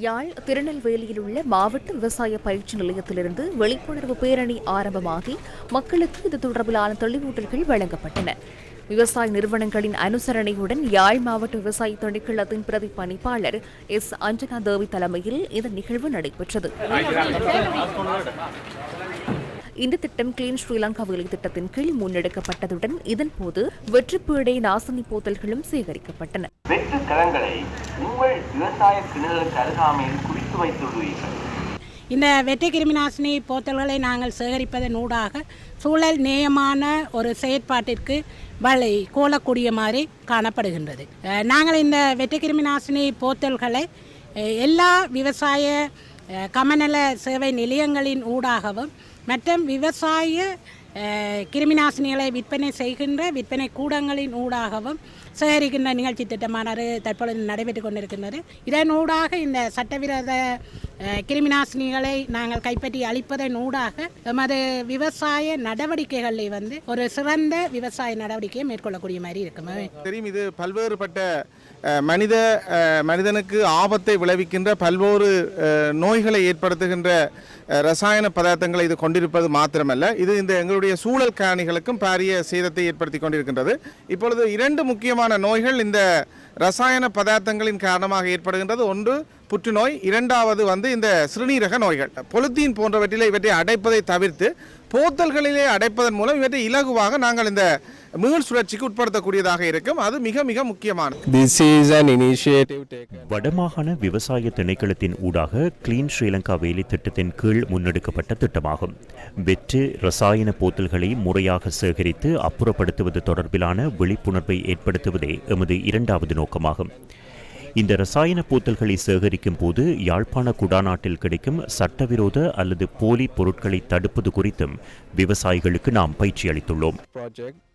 யாழ் திருநெல்வேலியில் உள்ள மாவட்ட விவசாய பயிற்சி நிலையத்திலிருந்து விழிப்புணர்வு பேரணி ஆரம்பமாகி மக்களுக்கு இது தொடர்பிலான தெளிவூட்டல்கள் வழங்கப்பட்டன. விவசாய நிறுவனங்களின் அனுசரணையுடன் யாழ் மாவட்ட விவசாய தொழிற்கழகத்தின் பிரதி பணிப்பாளர் எஸ். அஞ்சனா தேவி தலைமையில் இந்த நிகழ்வு நடைபெற்றது. இந்த திட்டம் கிளீன் ஸ்ரீலங்கா வேலை திட்டத்தின் கீழ் முன்னெடுக்கப்பட்டதுடன் இதன்போது வெற்றுப்பீடை நாசினி போத்தல்களும் சேகரிக்கப்பட்டன. வெற்று கிழங்களை உங்கள் விவசாய கிணறுகளுக்கு அருகாமையில் குவித்து வைத்துள்ளீர்கள் இந்த வெற்றி கிருமிநாசினி போத்தல்களை நாங்கள் சேகரிப்பதன் ஊடாக சூழல் நேயமான ஒரு செயற்பாட்டிற்கு வழி கோலக்கூடிய மாதிரி காணப்படுகின்றது. நாங்கள் இந்த வெற்றி கிருமிநாசினி போத்தல்களை எல்லா விவசாய கமநல சேவை நிலையங்களின் ஊடாகவும் மற்றும் விவசாய கிருமிநாசினிகளை விற்பனை செய்கின்ற விற்பனை கூடங்களின் ஊடாகவும் சேகரிக்கின்ற நிகழ்ச்சி திட்டமானது தற்பொழுது நடைபெற்று கொண்டிருக்கின்றது. இதன் ஊடாக இந்த சட்டவிரோத கிருமிநாசினிகளை நாங்கள் கைப்பற்றி அளிப்பதன் ஊடாக எமது விவசாய நடவடிக்கைகளில் வந்து ஒரு சிறந்த விவசாய நடவடிக்கையை மேற்கொள்ளக்கூடிய மாதிரி இருக்குமே தெரியும் இது பல்வேறுபட்ட மனித மனிதனுக்கு ஆபத்தை விளைவிக்கின்ற பல்வேறு நோய்களை ஏற்படுத்துகின்ற ரசாயன பதார்த்தங்களை இது கொண்டிருப்பது மாத்திரமல்ல. இது இந்த எங்களுடைய சூழல் காணிகளுக்கும் பாரிய சேதத்தை ஏற்படுத்தி கொண்டிருக்கின்றது. இப்பொழுது இரண்டு முக்கியமான நோய்கள் இந்த ரசாயன பதார்த்தங்களின் காரணமாக ஏற்படுகின்றது. ஒன்று புற்றுநோய் இரண்டாவது வந்து இந்த சிறுநீரக நோய்கள். பொலித்தீன் போன்றவற்றிலே இவற்றை அடைப்பதை தவிர்த்து போத்தல்களிலே அடைப்பதன் மூலம் இவற்றை இலகுவாக நாங்கள் இந்த மீள் சுழற்சிக்கு உட்படுத்தக்கூடியதாக இருக்கும். அது மிக மிக முக்கியமானது. This is an initiative taken. வடமாகாண விவசாய திணைக்களத்தின் ஊடாக கிளீன் ஸ்ரீலங்கா வேலை திட்டத்தின் கீழ் முன்னெடுக்கப்பட்ட திட்டமாகும். வெற்று ரசாயன போத்தல்களை முறையாக சேகரித்து அப்புறப்படுத்துவது தொடர்பிலான விழிப்புணர்வை ஏற்படுத்துவதே எமது இரண்டாவது நோக்கமாகும். இந்த ரசாயன போத்தல்களை சேகரிக்கும் போது யாழ்ப்பாண குடாநாட்டில் கிடைக்கும் சட்டவிரோத அல்லது போலி பொருட்களை தடுப்பது குறித்தும் விவசாயிகளுக்கு நாம் பயிற்சி அளித்துள்ளோம். Project